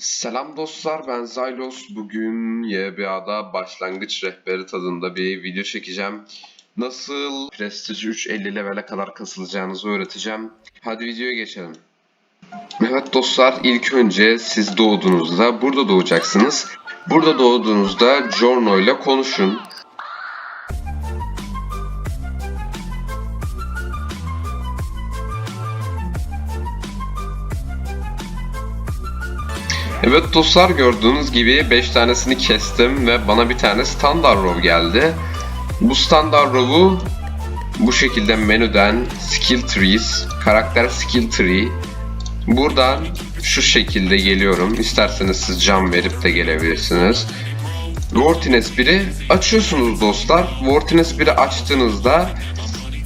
Selam dostlar ben Zylos. Bugün YBA'da başlangıç rehberi tadında bir video çekeceğim. Nasıl Prestige 3 50 level'e kadar kasılacağınızı öğreteceğim. Hadi videoya geçelim. Evet dostlar ilk önce siz doğduğunuzda burada doğacaksınız. Burada doğduğunuzda Jorno ile konuşun. Evet dostlar gördüğünüz gibi 5 tanesini kestim ve bana bir tane standard row geldi. Bu standard row'u bu şekilde menüden skill trees, karakter skill tree buradan şu şekilde geliyorum. İsterseniz siz cam verip de gelebilirsiniz. Vortines 1'i açıyorsunuz dostlar. Vortines 1'i açtığınızda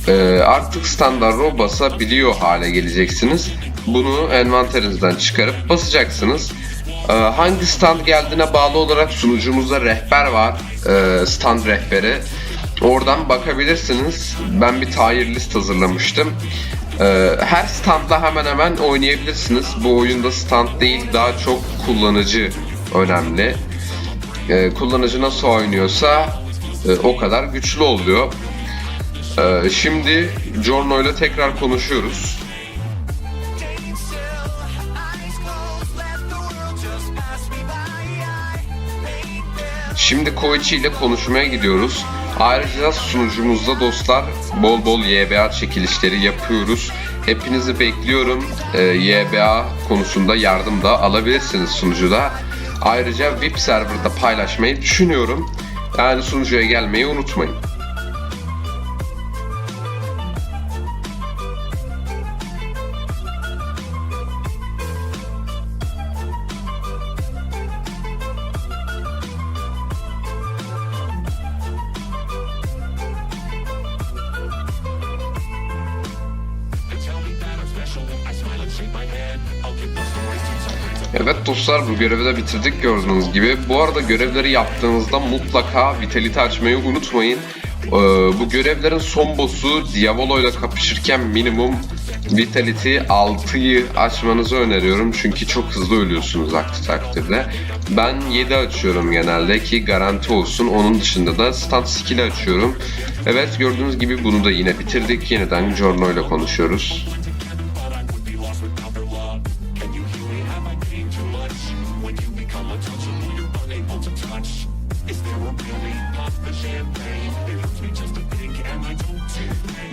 e, artık standart row basabiliyor hale geleceksiniz. Bunu envanterinizden çıkarıp basacaksınız. Ee, hangi stand geldiğine bağlı olarak sunucumuzda rehber var. Ee, stand rehberi. Oradan bakabilirsiniz. Ben bir tier list hazırlamıştım. Ee, her standla hemen hemen oynayabilirsiniz. Bu oyunda stand değil daha çok kullanıcı önemli. Ee, kullanıcı nasıl oynuyorsa e, o kadar güçlü oluyor. Şimdi Jorno ile tekrar konuşuyoruz. Şimdi Koichi ile konuşmaya gidiyoruz. Ayrıca sunucumuzda dostlar bol bol YBA çekilişleri yapıyoruz. Hepinizi bekliyorum. Ee, YBA konusunda yardım da alabilirsiniz sunucuda. Ayrıca VIP serverda paylaşmayı düşünüyorum. Yani sunucuya gelmeyi unutmayın. Evet dostlar bu görevi de bitirdik gördüğünüz gibi. Bu arada görevleri yaptığınızda mutlaka vitality açmayı unutmayın. Ee, bu görevlerin son boss'u Diavolo ile kapışırken minimum Vitality 6'yı açmanızı öneriyorum. Çünkü çok hızlı ölüyorsunuz aksi takdirde. Ben 7 açıyorum genelde ki garanti olsun. Onun dışında da stand skill açıyorum. Evet gördüğünüz gibi bunu da yine bitirdik. Yeniden Jorno ile konuşuyoruz.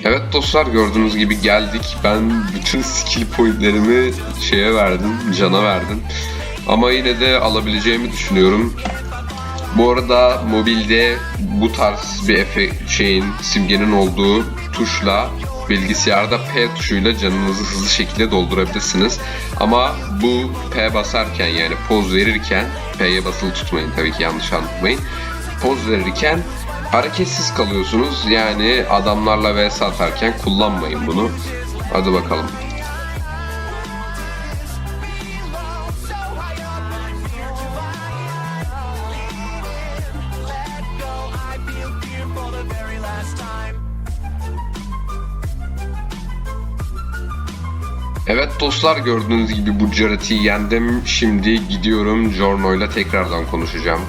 Evet dostlar gördüğünüz gibi geldik. Ben bütün skill pointlerimi şeye verdim, cana verdim. Ama yine de alabileceğimi düşünüyorum. Bu arada mobilde bu tarz bir efe şeyin simgenin olduğu tuşla bilgisayarda P tuşuyla canınızı hızlı şekilde doldurabilirsiniz. Ama bu P basarken yani poz verirken P'ye basılı tutmayın tabii ki yanlış anlamayın. Poz verirken hareketsiz kalıyorsunuz. Yani adamlarla vs atarken kullanmayın bunu. Hadi bakalım. Evet dostlar gördüğünüz gibi bu Jared'i yendim. Şimdi gidiyorum Jorno ile tekrardan konuşacağım.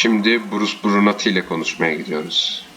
Şimdi Bruce Brunati ile konuşmaya gidiyoruz.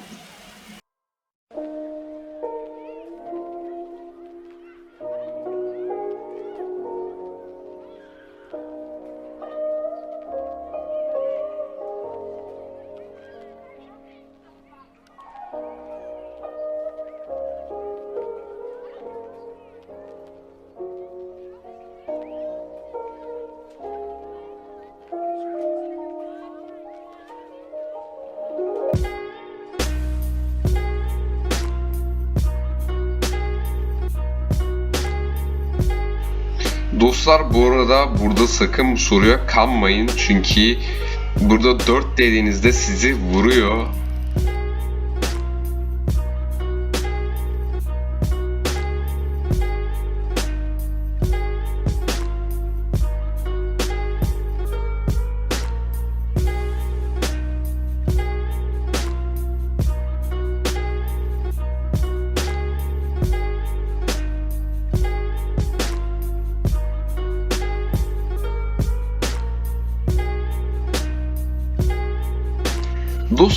Dostlar bu arada burada sakın soruya kanmayın çünkü burada 4 dediğinizde sizi vuruyor.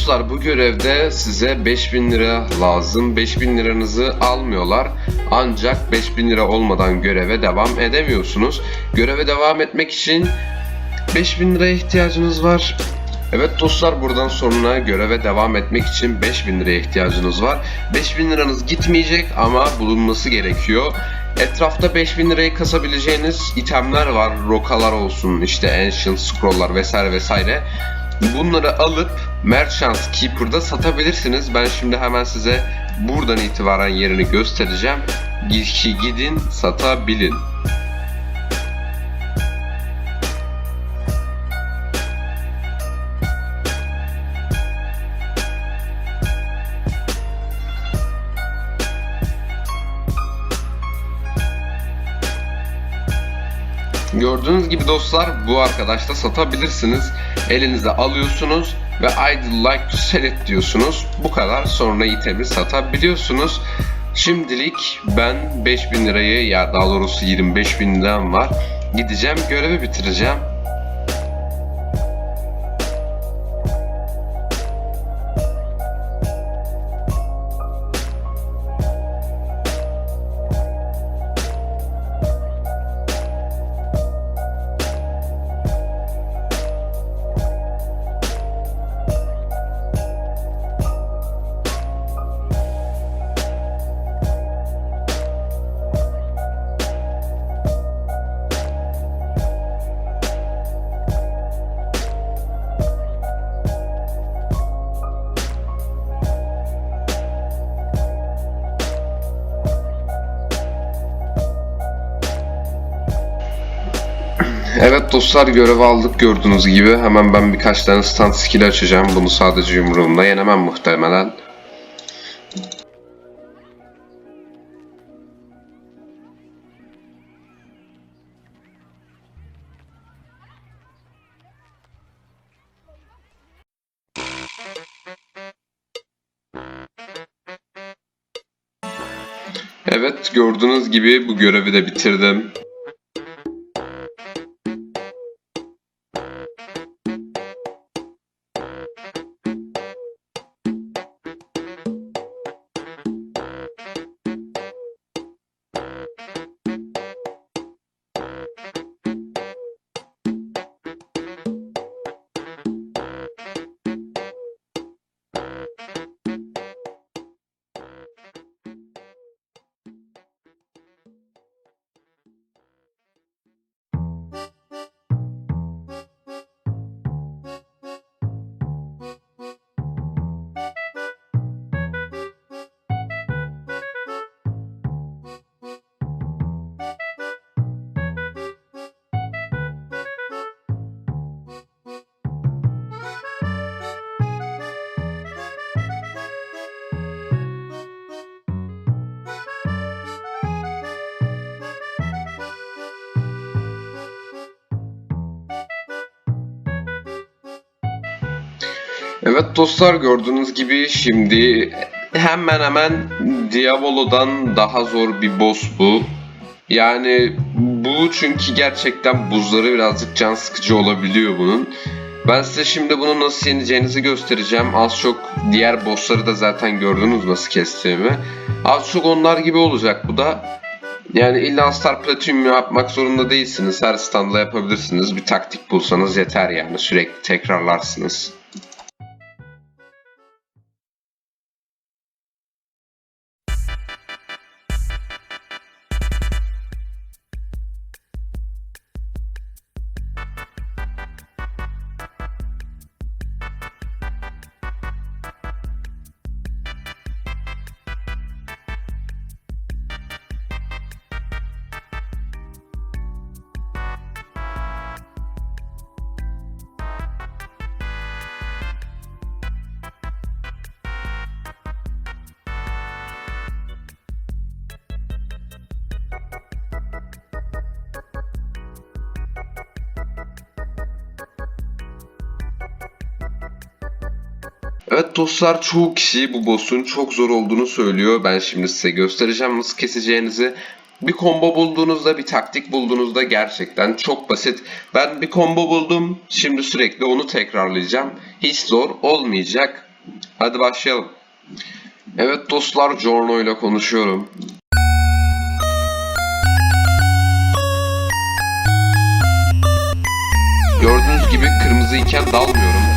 Dostlar bu görevde size 5000 lira lazım. 5000 liranızı almıyorlar. Ancak 5000 lira olmadan göreve devam edemiyorsunuz. Göreve devam etmek için 5000 liraya ihtiyacınız var. Evet dostlar buradan sonra göreve devam etmek için 5000 liraya ihtiyacınız var. 5000 liranız gitmeyecek ama bulunması gerekiyor. Etrafta 5000 lirayı kasabileceğiniz itemler var. Rokalar olsun, işte Ancient Scroll'lar vesaire vesaire. Bunları alıp Merchant Keeper'da satabilirsiniz. Ben şimdi hemen size buradan itibaren yerini göstereceğim. Gi- Gidin satabilin. Gördüğünüz gibi dostlar bu arkadaşla satabilirsiniz. Elinize alıyorsunuz ve I'd like to sell it diyorsunuz. Bu kadar sonra itemi satabiliyorsunuz. Şimdilik ben 5000 lirayı ya daha doğrusu 25 bin liram var. Gideceğim görevi bitireceğim. Evet dostlar görev aldık gördüğünüz gibi. Hemen ben birkaç tane stand skill açacağım. Bunu sadece yumruğumla yenemem muhtemelen. Evet gördüğünüz gibi bu görevi de bitirdim. Evet dostlar gördüğünüz gibi şimdi hemen hemen Diavolo'dan daha zor bir boss bu. Yani bu çünkü gerçekten buzları birazcık can sıkıcı olabiliyor bunun. Ben size şimdi bunu nasıl yeneceğinizi göstereceğim. Az çok diğer bossları da zaten gördünüz nasıl kestiğimi. Az çok onlar gibi olacak bu da. Yani illa Star Platinum yapmak zorunda değilsiniz. Her standla yapabilirsiniz. Bir taktik bulsanız yeter yani. Sürekli tekrarlarsınız. Evet dostlar çoğu kişi bu boss'un çok zor olduğunu söylüyor. Ben şimdi size göstereceğim nasıl keseceğinizi. Bir combo bulduğunuzda, bir taktik bulduğunuzda gerçekten çok basit. Ben bir combo buldum. Şimdi sürekli onu tekrarlayacağım. Hiç zor olmayacak. Hadi başlayalım. Evet dostlar, Jorno ile konuşuyorum. Gördüğünüz gibi kırmızı iken dalmıyorum.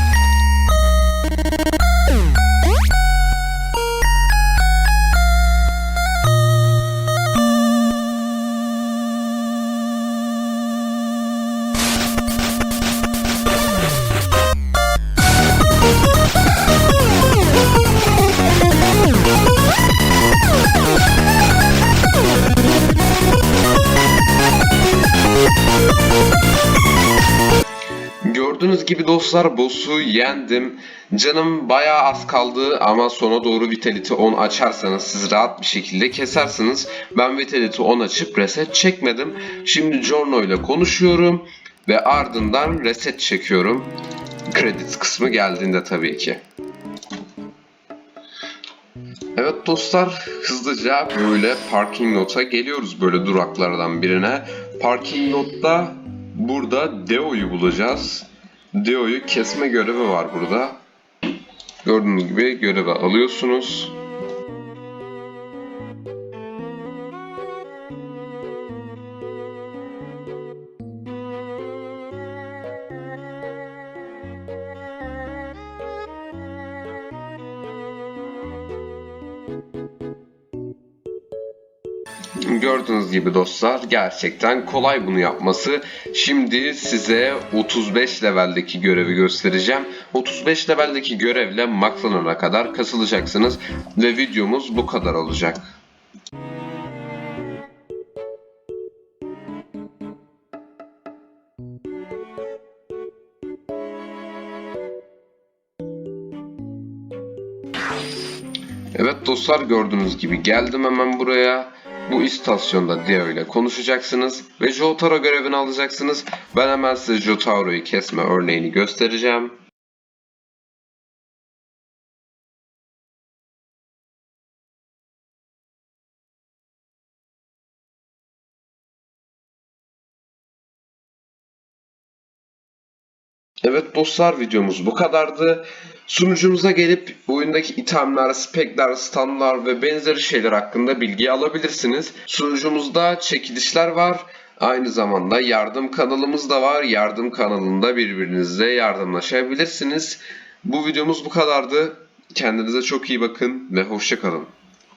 Dostlar boss'u yendim. Canım bayağı az kaldı ama sona doğru Vitality 10 açarsanız siz rahat bir şekilde kesersiniz. Ben Vitality 10 açıp reset çekmedim. Şimdi Jorno ile konuşuyorum ve ardından reset çekiyorum. Credits kısmı geldiğinde tabii ki. Evet dostlar hızlıca böyle parking nota geliyoruz böyle duraklardan birine. Parking notta burada Deo'yu bulacağız. Deo'yu kesme görevi var burada. Gördüğünüz gibi görevi alıyorsunuz. Gördüğünüz gibi dostlar gerçekten kolay bunu yapması. Şimdi size 35 leveldeki görevi göstereceğim. 35 leveldeki görevle maxlanana kadar kasılacaksınız ve videomuz bu kadar olacak. Evet dostlar gördüğünüz gibi geldim hemen buraya. Bu istasyonda Dio ile konuşacaksınız ve Jotaro görevini alacaksınız. Ben hemen size Jotaro'yu kesme örneğini göstereceğim. Evet dostlar videomuz bu kadardı. Sunucumuza gelip oyundaki itemler, spekler, standlar ve benzeri şeyler hakkında bilgi alabilirsiniz. Sunucumuzda çekilişler var. Aynı zamanda yardım kanalımız da var. Yardım kanalında birbirinizle yardımlaşabilirsiniz. Bu videomuz bu kadardı. Kendinize çok iyi bakın ve hoşçakalın.